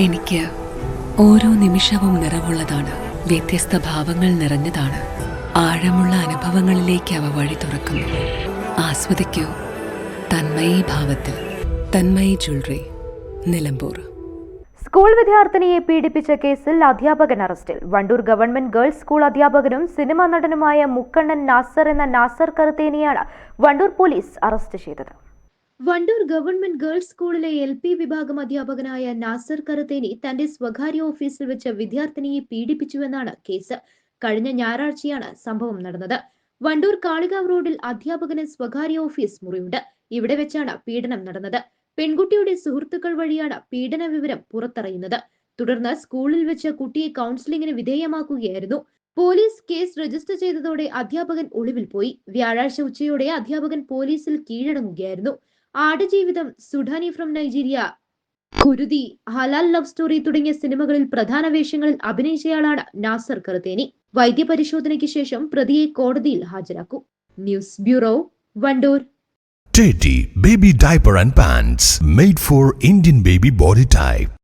എനിക്ക് ഓരോ നിമിഷവും നിറവുള്ളതാണ്. വ്യത്യസ്ത ഭാവങ്ങൾ നിറഞ്ഞതാണ്. ആഴമുള്ള അനുഭവങ്ങളിലേക്ക് അവ വഴി തുറക്കുന്നു. ആസ്വദിക്കൂ. തന്മയി ഭാവത്തിൽ. തന്മയി ജ്വല്ലറി. നിലമ്പൂർ. സ്കൂൾ വിദ്യാർത്ഥിനിയെ പീഡിപ്പിച്ച കേസിൽ അധ്യാപകൻ അറസ്റ്റിൽ. വണ്ടൂർ ഗവൺമെന്റ് ഗേൾസ് സ്കൂൾ അധ്യാപകനും സിനിമാ നടനുമായ മുക്കണ്ണൻ നാസർ എന്ന നാസർ കറുത്തേനിയാണ് വണ്ടൂർ പോലീസ് അറസ്റ്റ് ചെയ്തത്. വണ്ടൂർ ഗവൺമെന്റ് ഗേൾസ് സ്കൂളിലെ എൽ പി വിഭാഗം അധ്യാപകനായ നാസർ കറുത്തേനി തന്റെ സ്വകാര്യ ഓഫീസിൽ വെച്ച് വിദ്യാർത്ഥിനിയെ പീഡിപ്പിച്ചുവെന്നാണ് കേസ്. കഴിഞ്ഞ ഞായറാഴ്ചയാണ് സംഭവം നടന്നത്. വണ്ടൂർ കാളികാവ് റോഡിൽ അധ്യാപകന് സ്വകാര്യ ഓഫീസ് മുറിയുണ്ട്. ഇവിടെ വെച്ചാണ് പീഡനം നടന്നത്. പെൺകുട്ടിയുടെ സുഹൃത്തുക്കൾ വഴിയാണ് പീഡന വിവരം പുറത്തറിയുന്നത്. തുടർന്ന് സ്കൂളിൽ വെച്ച് കുട്ടിയെ കൗൺസിലിംഗിന് വിധേയമാക്കുകയായിരുന്നു. പോലീസ് കേസ് രജിസ്റ്റർ ചെയ്തതോടെ അധ്യാപകൻ ഒളിവിൽ പോയി. വ്യാഴാഴ്ച ഉച്ചയോടെ അധ്യാപകൻ പോലീസിൽ കീഴടങ്ങുകയായിരുന്നു. Aadujeevitham Sudani from Nigeria Kuruthi Halal love story തുടങ്ങിയ സിനിമകളിൽ പ്രധാന വേഷങ്ങളിൽ അഭിനയിച്ചയാളാണ് നാസർ കറുതേനി വൈദ്യപരിശോധനയ്ക്ക് ശേഷം പ്രതിയെ കോടതിയിൽ ഹാജരാക്കും. News bureau Wandoor. Teddy Baby Diaper and Pants made for Indian baby body type.